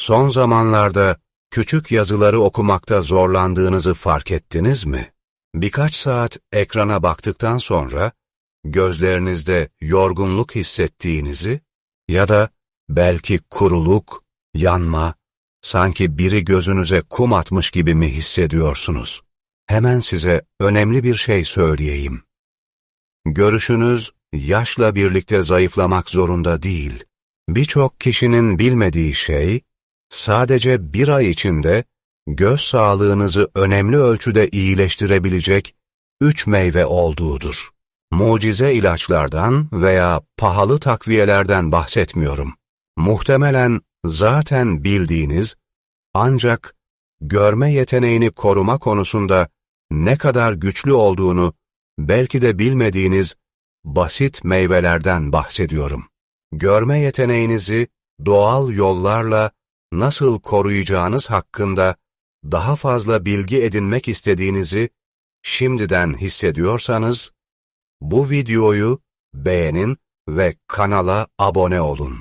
Son zamanlarda küçük yazıları okumakta zorlandığınızı fark ettiniz mi? Birkaç saat ekrana baktıktan sonra gözlerinizde yorgunluk hissettiğinizi ya da belki kuruluk, yanma, sanki biri gözünüze kum atmış gibi mi hissediyorsunuz? Hemen size önemli bir şey söyleyeyim. Görüşünüz yaşla birlikte zayıflamak zorunda değil. Birçok kişinin bilmediği şey, sadece bir ay içinde göz sağlığınızı önemli ölçüde iyileştirebilecek üç meyve olduğudur. Mucize ilaçlardan veya pahalı takviyelerden bahsetmiyorum. Muhtemelen zaten bildiğiniz, ancak görme yeteneğini koruma konusunda ne kadar güçlü olduğunu belki de bilmediğiniz basit meyvelerden bahsediyorum. Görme yeteneğinizi doğal yollarla nasıl koruyacağınız hakkında daha fazla bilgi edinmek istediğinizi şimdiden hissediyorsanız, bu videoyu beğenin ve kanala abone olun.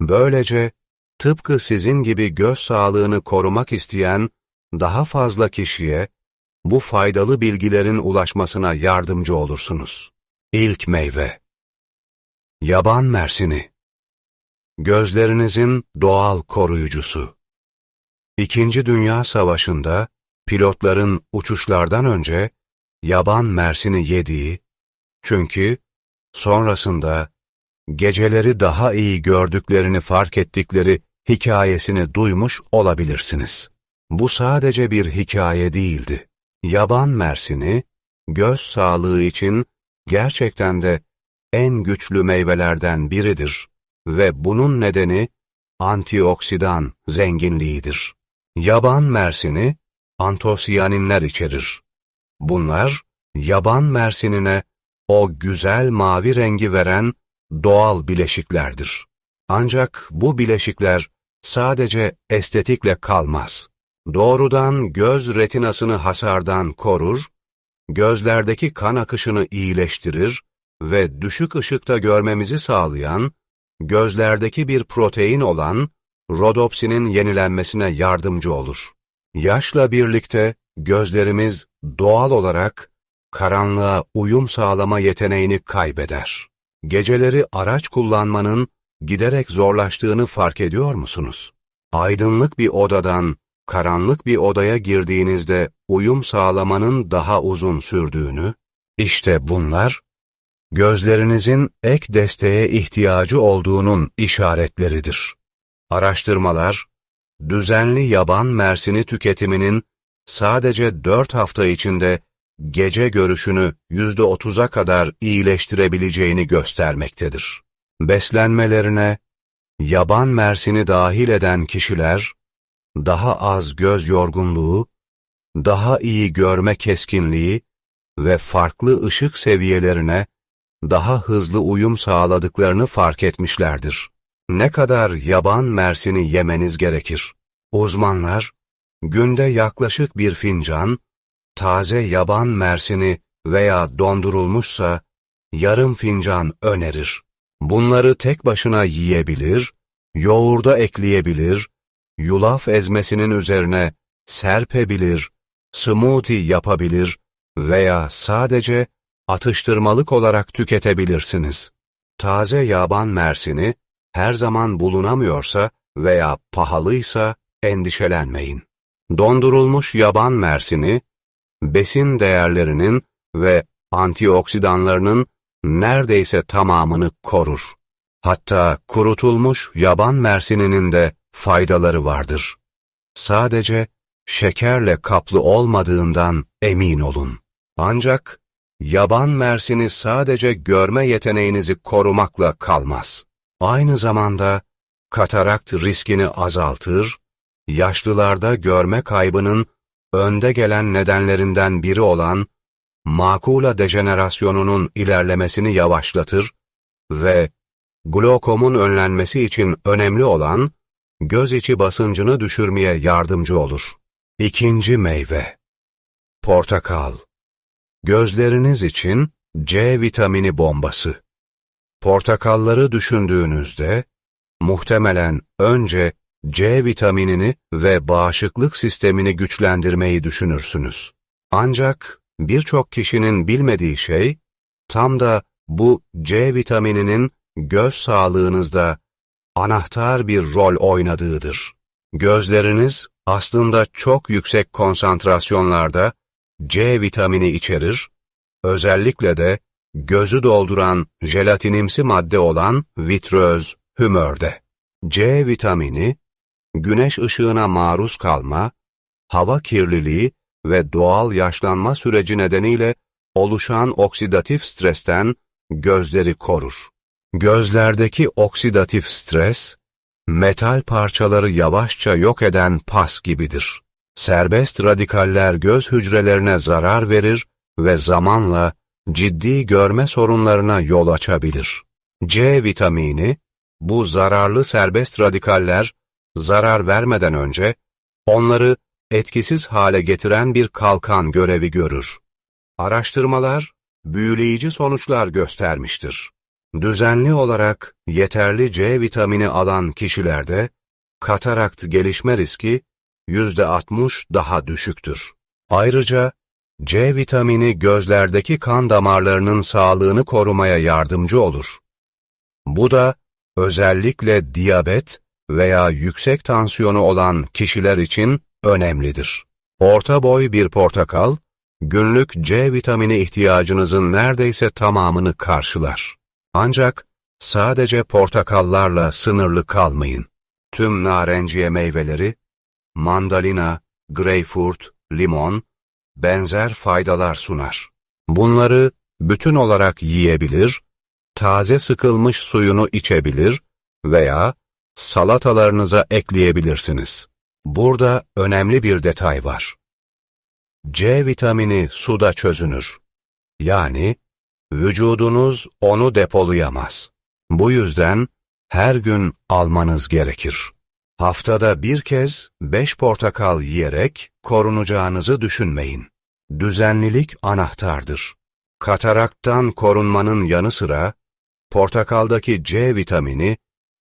Böylece tıpkı sizin gibi göz sağlığını korumak isteyen daha fazla kişiye bu faydalı bilgilerin ulaşmasına yardımcı olursunuz. İlk meyve Yaban mersini Gözlerinizin doğal koruyucusu İkinci Dünya Savaşı'nda pilotların uçuşlardan önce yaban mersini yediği, çünkü sonrasında geceleri daha iyi gördüklerini fark ettikleri hikayesini duymuş olabilirsiniz. Bu sadece bir hikaye değildi. Yaban mersini, göz sağlığı için gerçekten de en güçlü meyvelerden biridir ve bunun nedeni antioksidan zenginliğidir. Yaban mersini antosiyaninler içerir. Bunlar yaban mersinine o güzel mavi rengi veren doğal bileşiklerdir. Ancak bu bileşikler sadece estetikle kalmaz. Doğrudan göz retinasını hasardan korur, gözlerdeki kan akışını iyileştirir ve düşük ışıkta görmemizi sağlayan, gözlerdeki bir protein olan rodopsinin yenilenmesine yardımcı olur. Yaşla birlikte gözlerimiz doğal olarak karanlığa uyum sağlama yeteneğini kaybeder. Geceleri araç kullanmanın giderek zorlaştığını fark ediyor musunuz? Aydınlık bir odadan karanlık bir odaya girdiğinizde uyum sağlamanın daha uzun sürdüğünü, işte bunlar, gözlerinizin ek desteğe ihtiyacı olduğunun işaretleridir. Araştırmalar, düzenli yaban mersini tüketiminin sadece 4 hafta içinde gece görüşünü %30'a kadar iyileştirebileceğini göstermektedir. Beslenmelerine yaban mersini dahil eden kişiler, daha az göz yorgunluğu, daha iyi görme keskinliği ve farklı ışık seviyelerine daha hızlı uyum sağladıklarını fark etmişlerdir. Ne kadar yaban mersini yemeniz gerekir? Uzmanlar, günde yaklaşık bir fincan, taze yaban mersini veya dondurulmuşsa yarım fincan önerir. Bunları tek başına yiyebilir, yoğurda ekleyebilir, yulaf ezmesinin üzerine serpebilir, smoothie yapabilir veya sadece atıştırmalık olarak tüketebilirsiniz. Taze yaban mersini her zaman bulunamıyorsa veya pahalıysa endişelenmeyin. Dondurulmuş yaban mersini, besin değerlerinin ve antioksidanlarının neredeyse tamamını korur. Hatta kurutulmuş yaban mersininin de faydaları vardır. Sadece şekerle kaplı olmadığından emin olun. Ancak yaban mersini sadece görme yeteneğinizi korumakla kalmaz. Aynı zamanda katarakt riskini azaltır, yaşlılarda görme kaybının önde gelen nedenlerinden biri olan makula dejenerasyonunun ilerlemesini yavaşlatır ve glokomun önlenmesi için önemli olan göz içi basıncını düşürmeye yardımcı olur. İkinci meyve Portakal Gözleriniz için C vitamini bombası. Portakalları düşündüğünüzde muhtemelen önce C vitaminini ve bağışıklık sistemini güçlendirmeyi düşünürsünüz. Ancak birçok kişinin bilmediği şey, tam da bu C vitamininin göz sağlığınızda anahtar bir rol oynadığıdır. Gözleriniz aslında çok yüksek konsantrasyonlarda C vitamini içerir, özellikle de gözü dolduran jelatinimsi madde olan vitröz, hümörde. C vitamini, güneş ışığına maruz kalma, hava kirliliği ve doğal yaşlanma süreci nedeniyle oluşan oksidatif stresten gözleri korur. Gözlerdeki oksidatif stres, metal parçaları yavaşça yok eden pas gibidir. Serbest radikaller göz hücrelerine zarar verir ve zamanla ciddi görme sorunlarına yol açabilir. C vitamini, bu zararlı serbest radikaller zarar vermeden önce onları etkisiz hale getiren bir kalkan görevi görür. Araştırmalar büyüleyici sonuçlar göstermiştir. Düzenli olarak yeterli C vitamini alan kişilerde katarakt gelişme riski %60 daha düşüktür. Ayrıca C vitamini gözlerdeki kan damarlarının sağlığını korumaya yardımcı olur. Bu da özellikle diyabet veya yüksek tansiyonu olan kişiler için önemlidir. Orta boy bir portakal, günlük C vitamini ihtiyacınızın neredeyse tamamını karşılar. Ancak sadece portakallarla sınırlı kalmayın. Tüm narenciye meyveleri, mandalina, greyfurt, limon, benzer faydalar sunar. Bunları bütün olarak yiyebilir, taze sıkılmış suyunu içebilir veya salatalarınıza ekleyebilirsiniz. Burada önemli bir detay var. C vitamini suda çözünür. Yani vücudunuz onu depolayamaz. Bu yüzden her gün almanız gerekir. Haftada bir kez beş portakal yiyerek korunacağınızı düşünmeyin. Düzenlilik anahtardır. Kataraktan korunmanın yanı sıra, portakaldaki C vitamini,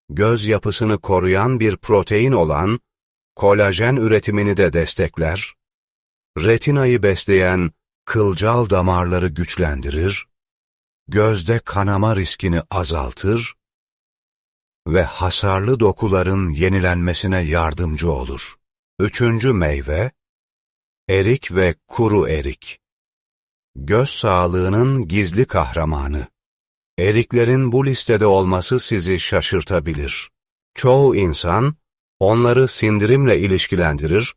göz yapısını koruyan bir protein olan kolajen üretimini de destekler, retinayı besleyen kılcal damarları güçlendirir, gözde kanama riskini azaltır ve hasarlı dokuların yenilenmesine yardımcı olur. Üçüncü meyve, erik ve kuru erik. Göz sağlığının gizli kahramanı. Eriklerin bu listede olması sizi şaşırtabilir. Çoğu insan onları sindirimle ilişkilendirir,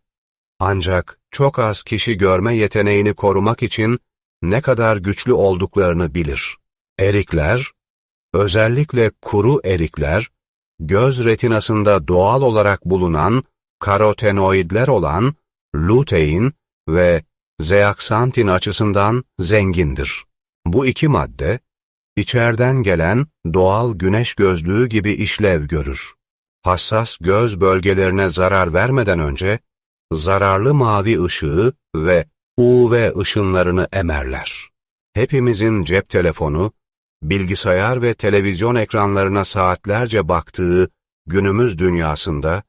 ancak çok az kişi görme yeteneğini korumak için ne kadar güçlü olduklarını bilir. Erikler, özellikle kuru erikler, göz retinasında doğal olarak bulunan karotenoidler olan lutein ve zeaksantin açısından zengindir. Bu iki madde, içerden gelen doğal güneş gözlüğü gibi işlev görür. Hassas göz bölgelerine zarar vermeden önce, zararlı mavi ışığı ve UV ışınlarını emerler. Hepimizin cep telefonu, bilgisayar ve televizyon ekranlarına saatlerce baktığı günümüz dünyasında,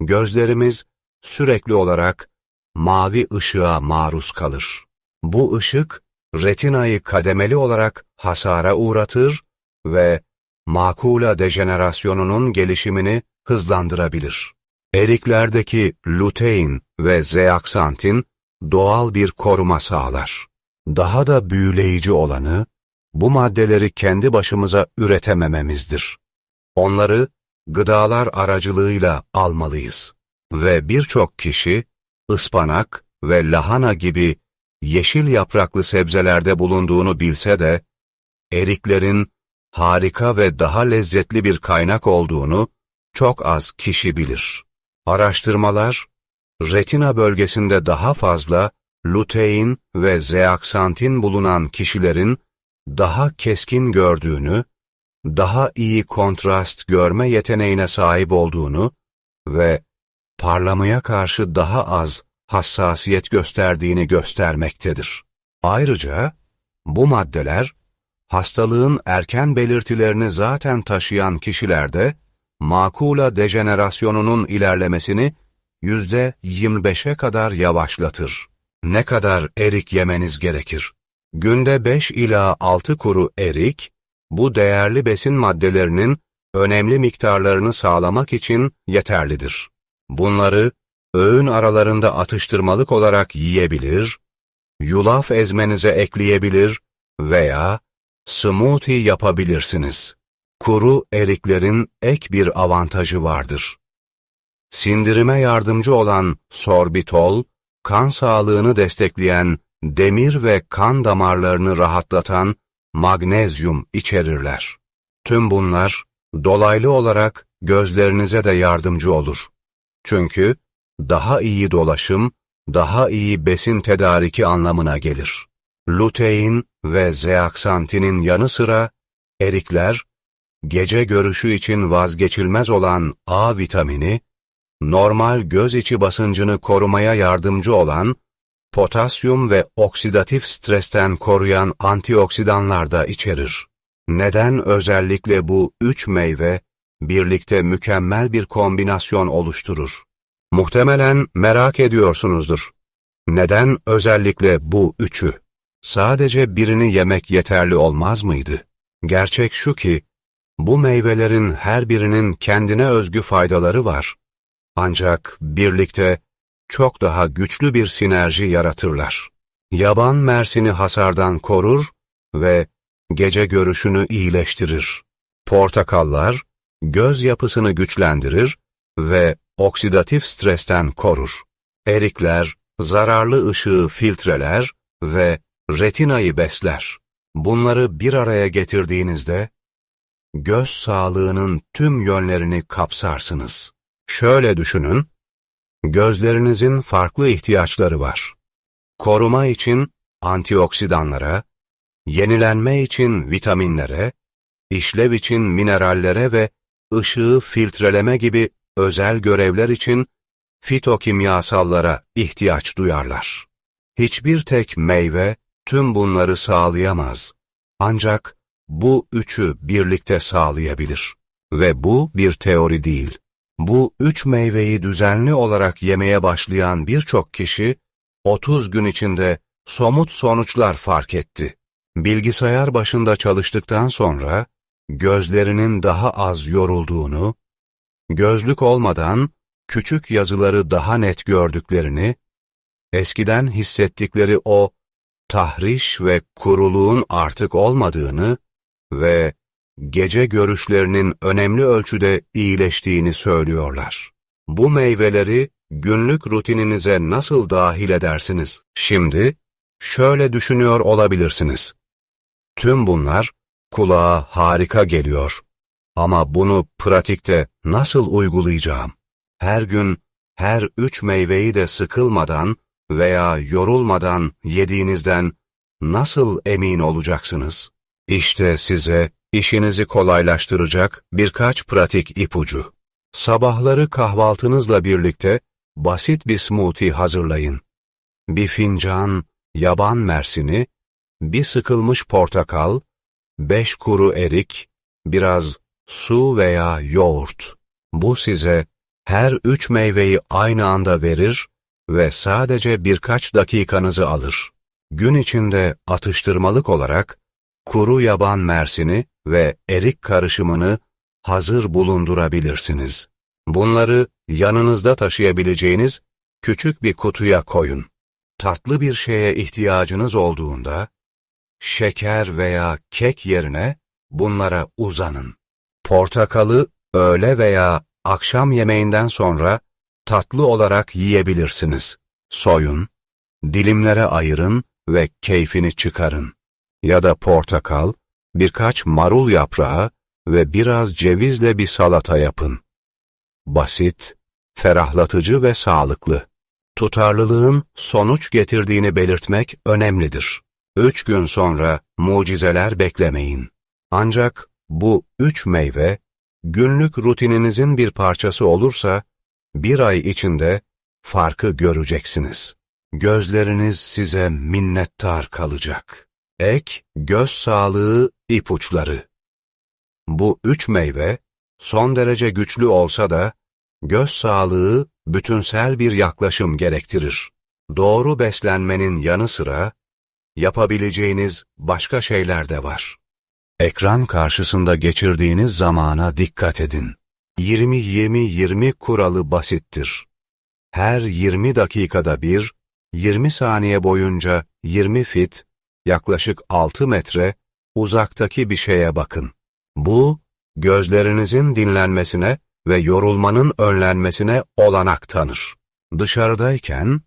gözlerimiz sürekli olarak mavi ışığa maruz kalır. Bu ışık, retinayı kademeli olarak hasara uğratır ve makula dejenerasyonunun gelişimini hızlandırabilir. Eriklerdeki lutein ve zeaksantin doğal bir koruma sağlar. Daha da büyüleyici olanı, bu maddeleri kendi başımıza üretemememizdir. Onları gıdalar aracılığıyla almalıyız. Ve birçok kişi, ıspanak ve lahana gibi yeşil yapraklı sebzelerde bulunduğunu bilse de, eriklerin harika ve daha lezzetli bir kaynak olduğunu çok az kişi bilir. Araştırmalar, retina bölgesinde daha fazla lutein ve zeaksantin bulunan kişilerin daha keskin gördüğünü, daha iyi kontrast görme yeteneğine sahip olduğunu ve parlamaya karşı daha az hassasiyet gösterdiğini göstermektedir. Ayrıca bu maddeler hastalığın erken belirtilerini zaten taşıyan kişilerde makula dejenerasyonunun ilerlemesini yüzde 25'e kadar yavaşlatır. Ne kadar erik yemeniz gerekir? Günde 5 ila 6 kuru erik, bu değerli besin maddelerinin önemli miktarlarını sağlamak için yeterlidir. Bunları öğün aralarında atıştırmalık olarak yiyebilir, yulaf ezmenize ekleyebilir veya smoothie yapabilirsiniz. Kuru eriklerin ek bir avantajı vardır. Sindirime yardımcı olan sorbitol, kan sağlığını destekleyen demir ve kan damarlarını rahatlatan magnezyum içerirler. Tüm bunlar dolaylı olarak gözlerinize de yardımcı olur. Çünkü daha iyi dolaşım, daha iyi besin tedariki anlamına gelir. Lutein ve zeaksantinin yanı sıra erikler, gece görüşü için vazgeçilmez olan A vitamini, normal göz içi basıncını korumaya yardımcı olan potasyum ve oksidatif stresten koruyan antioksidanlar da içerir. Neden özellikle bu üç meyve birlikte mükemmel bir kombinasyon oluşturur? Muhtemelen merak ediyorsunuzdur. Neden özellikle bu üçü? Sadece birini yemek yeterli olmaz mıydı? Gerçek şu ki, bu meyvelerin her birinin kendine özgü faydaları var. Ancak birlikte çok daha güçlü bir sinerji yaratırlar. Yaban mersini hasardan korur ve gece görüşünü iyileştirir. Portakallar, göz yapısını güçlendirir ve oksidatif stresten korur. Erikler, zararlı ışığı filtreler ve retinayı besler. Bunları bir araya getirdiğinizde, göz sağlığının tüm yönlerini kapsarsınız. Şöyle düşünün, gözlerinizin farklı ihtiyaçları var. Koruma için antioksidanlara, yenilenme için vitaminlere, işlev için minerallere ve ışığı filtreleme gibi özel görevler için fitokimyasallara ihtiyaç duyarlar. Hiçbir tek meyve tüm bunları sağlayamaz. Ancak bu üçü birlikte sağlayabilir. Ve bu bir teori değil. Bu üç meyveyi düzenli olarak yemeye başlayan birçok kişi 30 gün içinde somut sonuçlar fark etti. Bilgisayar başında çalıştıktan sonra gözlerinin daha az yorulduğunu, gözlük olmadan küçük yazıları daha net gördüklerini, eskiden hissettikleri o tahriş ve kuruluğun artık olmadığını ve gece görüşlerinin önemli ölçüde iyileştiğini söylüyorlar. Bu meyveleri günlük rutininize nasıl dahil edersiniz? Şimdi şöyle düşünüyor olabilirsiniz. Tüm bunlar kulağa harika geliyor. Ama bunu pratikte nasıl uygulayacağım? Her gün her üç meyveyi de sıkılmadan veya yorulmadan yediğinizden nasıl emin olacaksınız? İşte size işinizi kolaylaştıracak birkaç pratik ipucu. Sabahları kahvaltınızla birlikte basit bir smoothie hazırlayın. Bir fincan yaban mersini, bir sıkılmış portakal, beş kuru erik, biraz su veya yoğurt. Bu size her üç meyveyi aynı anda verir ve sadece birkaç dakikanızı alır. Gün içinde atıştırmalık olarak kuru yaban mersini ve erik karışımını hazır bulundurabilirsiniz. Bunları yanınızda taşıyabileceğiniz küçük bir kutuya koyun. Tatlı bir şeye ihtiyacınız olduğunda, şeker veya kek yerine bunlara uzanın. Portakalı öğle veya akşam yemeğinden sonra tatlı olarak yiyebilirsiniz. Soyun, dilimlere ayırın ve keyfini çıkarın. Ya da portakal, birkaç marul yaprağı ve biraz cevizle bir salata yapın. Basit, ferahlatıcı ve sağlıklı. Tutarlılığın sonuç getirdiğini belirtmek önemlidir. Üç gün sonra mucizeler beklemeyin. Ancak bu üç meyve, günlük rutininizin bir parçası olursa, bir ay içinde farkı göreceksiniz. Gözleriniz size minnettar kalacak. Ek, göz sağlığı ipuçları. Bu üç meyve, son derece güçlü olsa da, göz sağlığı bütünsel bir yaklaşım gerektirir. Doğru beslenmenin yanı sıra, yapabileceğiniz başka şeyler de var. Ekran karşısında geçirdiğiniz zamana dikkat edin. 20-20-20 kuralı basittir. Her 20 dakikada bir, 20 saniye boyunca 20 fit, yaklaşık 6 metre, uzaktaki bir şeye bakın. Bu, gözlerinizin dinlenmesine ve yorulmanın önlenmesine olanak tanır. Dışarıdayken,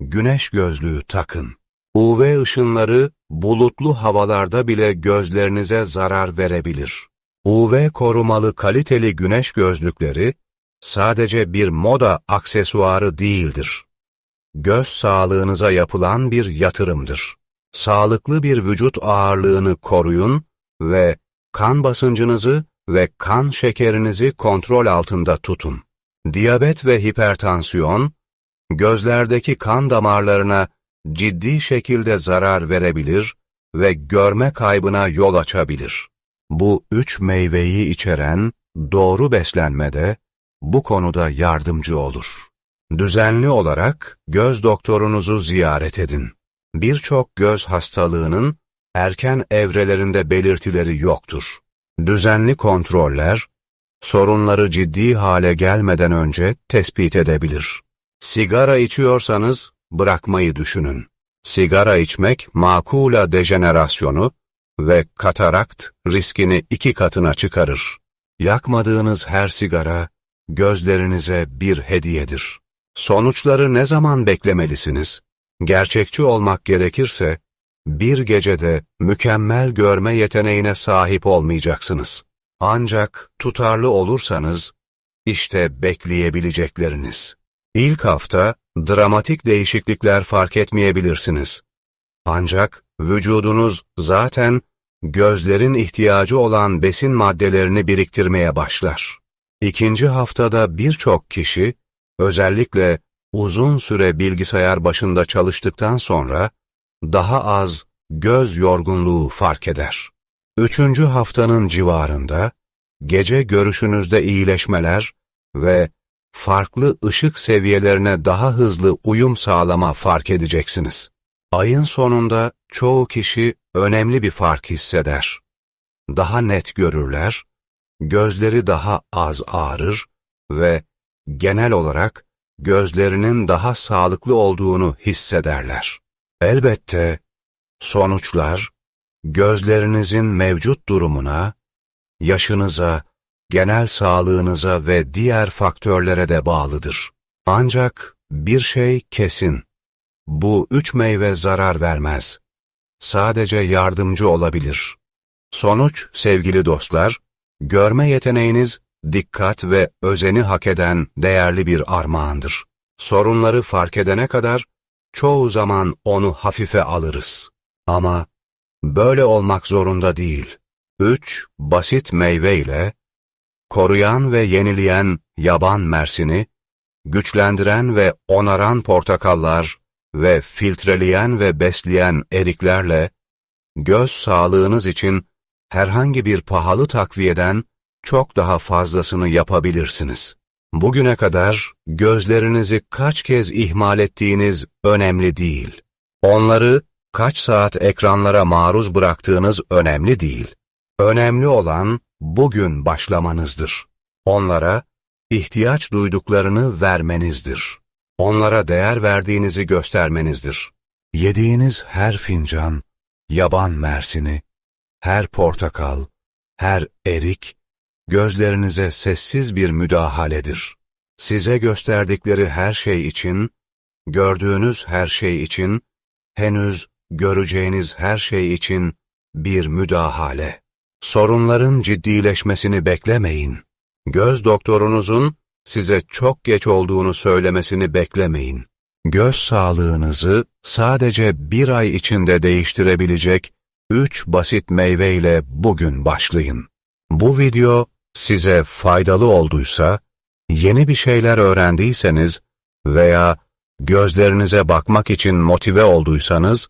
güneş gözlüğü takın. UV ışınları bulutlu havalarda bile gözlerinize zarar verebilir. UV korumalı kaliteli güneş gözlükleri sadece bir moda aksesuarı değildir. Göz sağlığınıza yapılan bir yatırımdır. Sağlıklı bir vücut ağırlığını koruyun ve kan basıncınızı ve kan şekerinizi kontrol altında tutun. Diyabet ve hipertansiyon, gözlerdeki kan damarlarına ciddi şekilde zarar verebilir ve görme kaybına yol açabilir. Bu üç meyveyi içeren doğru beslenmede bu konuda yardımcı olur. Düzenli olarak göz doktorunuzu ziyaret edin. Birçok göz hastalığının erken evrelerinde belirtileri yoktur. Düzenli kontroller, sorunları ciddi hale gelmeden önce tespit edebilir. Sigara içiyorsanız bırakmayı düşünün. Sigara içmek makula dejenerasyonu ve katarakt riskini iki katına çıkarır. Yakmadığınız her sigara gözlerinize bir hediyedir. Sonuçları ne zaman beklemelisiniz? Gerçekçi olmak gerekirse, bir gecede mükemmel görme yeteneğine sahip olmayacaksınız. Ancak tutarlı olursanız, işte bekleyebilecekleriniz. İlk hafta dramatik değişiklikler fark etmeyebilirsiniz. Ancak vücudunuz zaten gözlerin ihtiyacı olan besin maddelerini biriktirmeye başlar. İkinci haftada birçok kişi, özellikle uzun süre bilgisayar başında çalıştıktan sonra, daha az göz yorgunluğu fark eder. Üçüncü haftanın civarında, gece görüşünüzde iyileşmeler ve farklı ışık seviyelerine daha hızlı uyum sağlama fark edeceksiniz. Ayın sonunda çoğu kişi önemli bir fark hisseder. Daha net görürler, gözleri daha az ağrır ve genel olarak gözlerinin daha sağlıklı olduğunu hissederler. Elbette sonuçlar gözlerinizin mevcut durumuna, yaşınıza, genel sağlığınıza ve diğer faktörlere de bağlıdır. Ancak bir şey kesin. Bu üç meyve zarar vermez. Sadece yardımcı olabilir. Sonuç sevgili dostlar, görme yeteneğiniz dikkat ve özeni hak eden değerli bir armağandır. Sorunları fark edene kadar çoğu zaman onu hafife alırız. Ama böyle olmak zorunda değil. Üç basit meyve ile koruyan ve yenileyen yaban mersini, güçlendiren ve onaran portakallar ve filtreleyen ve besleyen eriklerle, göz sağlığınız için herhangi bir pahalı takviyeden çok daha fazlasını yapabilirsiniz. Bugüne kadar gözlerinizi kaç kez ihmal ettiğiniz önemli değil. Onları kaç saat ekranlara maruz bıraktığınız önemli değil. Önemli olan bugün başlamanızdır. Onlara ihtiyaç duyduklarını vermenizdir. Onlara değer verdiğinizi göstermenizdir. Yediğiniz her fincan, yaban mersini, her portakal, her erik, gözlerinize sessiz bir müdahaledir. Size gösterdikleri her şey için, gördüğünüz her şey için, henüz göreceğiniz her şey için bir müdahale. Sorunların ciddileşmesini beklemeyin. Göz doktorunuzun size çok geç olduğunu söylemesini beklemeyin. Göz sağlığınızı sadece bir ay içinde değiştirebilecek üç basit meyveyle bugün başlayın. Bu video size faydalı olduysa, yeni bir şeyler öğrendiyseniz veya gözlerinize bakmak için motive olduysanız,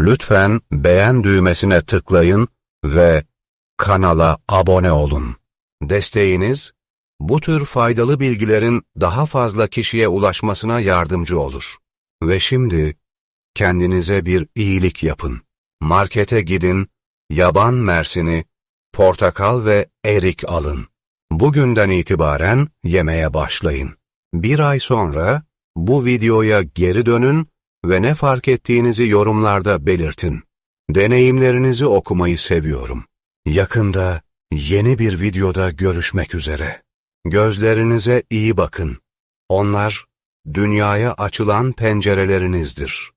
lütfen beğen düğmesine tıklayın ve kanala abone olun. Desteğiniz Bu tür faydalı bilgilerin daha fazla kişiye ulaşmasına yardımcı olur. Ve şimdi kendinize bir iyilik yapın. Markete gidin, yaban mersini, portakal ve erik alın. Bugünden itibaren yemeye başlayın. Bir ay sonra bu videoya geri dönün ve ne fark ettiğinizi yorumlarda belirtin. Deneyimlerinizi okumayı seviyorum. Yakında yeni bir videoda görüşmek üzere. Gözlerinize iyi bakın. Onlar dünyaya açılan pencerelerinizdir.